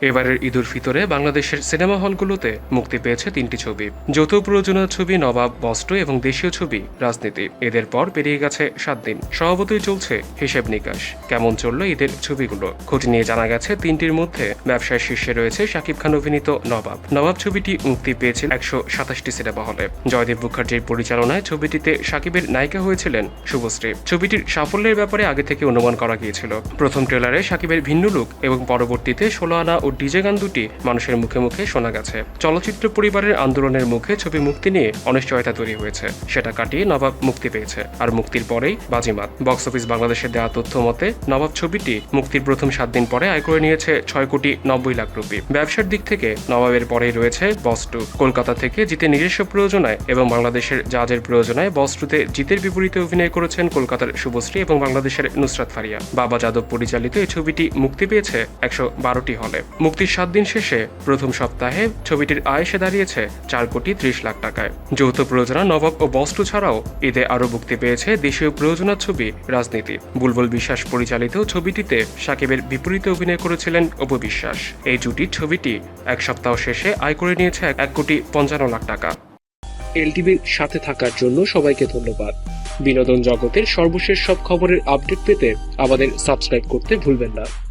এবারের ঈদুল ফিতরে বাংলাদেশের সিনেমা হলগুলোতে মুক্তি পেয়েছে তিনটি ছবি। যৌথ প্রযোজনা ছবি নবাব, বস্ত্র এবং দেশীয় ছবি রাজনীতি। এদের পর পেরিয়ে গেছে সাত দিন। স্বভাবতই চলছে হিসেব নিকাশ। কেমন চলল ঈদের ছবিগুলো? খোঁজ নিয়ে জানা গেছে, তিনটির মধ্যে ব্যবসায় শীর্ষে রয়েছে শাকিব খান অভিনীত নবাব। নবাব ছবিটি মুক্তি পেয়েছিল একশো সাতাশটি সিনেমা হলে। জয়দেব মুখার্জির পরিচালনায় ছবিটিতে শাকিবের নায়িকা হয়েছিলেন শুভশ্রী। ছবিটির সাফল্যের ব্যাপারে আগে থেকে অনুমান করা গিয়েছিল। প্রথম ট্রেলারে শাকিবের ভিন্ন লুক এবং পরবর্তীতে ষোলো আনা ও ডিজে গান দুটি মানুষের মুখে মুখে শোনা গেছে। চলচ্চিত্র পরিবারের আন্দোলনের মুখে ছবি মুক্তি নিয়ে অনিশ্চয়তা তৈরি হয়েছে। সেটা কাটিয়ে নবাব মুক্তি পেয়েছে। আর মুক্তির পরেই বাজিমাত। বক্স অফিস বাংলাদেশের দেওয়া তথ্য মতে, নবাব ছবিটি মুক্তির প্রথম সাত দিন পরে আয় করে নিয়েছে ছয় কোটি নব্বই লাখ রুপি। ব্যবসার দিক থেকে নবাবের পরেই রয়েছে বস টু। কলকাতা থেকে জিতে নিজস্ব প্রয়োজনায় এবং বাংলাদেশের জাজের প্রয়োজনায় বস টুতে জিতের বিপরীতে অভিনয় করেছেন কলকাতার শুভশ্রী এবং বাংলাদেশের নুসরাত ফারিয়া। বাবা যাদব পরিচালিত এই ছবিটি মুক্তি পেয়েছে একশো বারোটি হলে। মুক্তির সাত দিন শেষে প্রথম সপ্তাহে ছবিটির আয় এসে দাঁড়িয়েছে চার কোটি ত্রিশ লাখ টাকায়। যৌথ প্রযোজনা নবাব ও বস্টু ছাড়াও ঈদে আরও মুক্তি পেয়েছে দেশীয় প্রযোজনার ছবি রাজনীতি। বুলবুল বিশ্বাস পরিচালিত ছবিটিতে সাকিবের বিপরীতে অভিনয় করেছিলেন অপু বিশ্বাস। এই জুটির ছবিটি এক সপ্তাহ শেষে আয় করে নিয়েছে এক কোটি পঞ্চান্ন লাখ টাকা। এলটিভির সাথে থাকার জন্য সবাইকে ধন্যবাদ। বিনোদন জগতের সর্বশেষ সব খবরের আপডেট পেতে আমাদের সাবস্ক্রাইব করতে ভুলবেন না।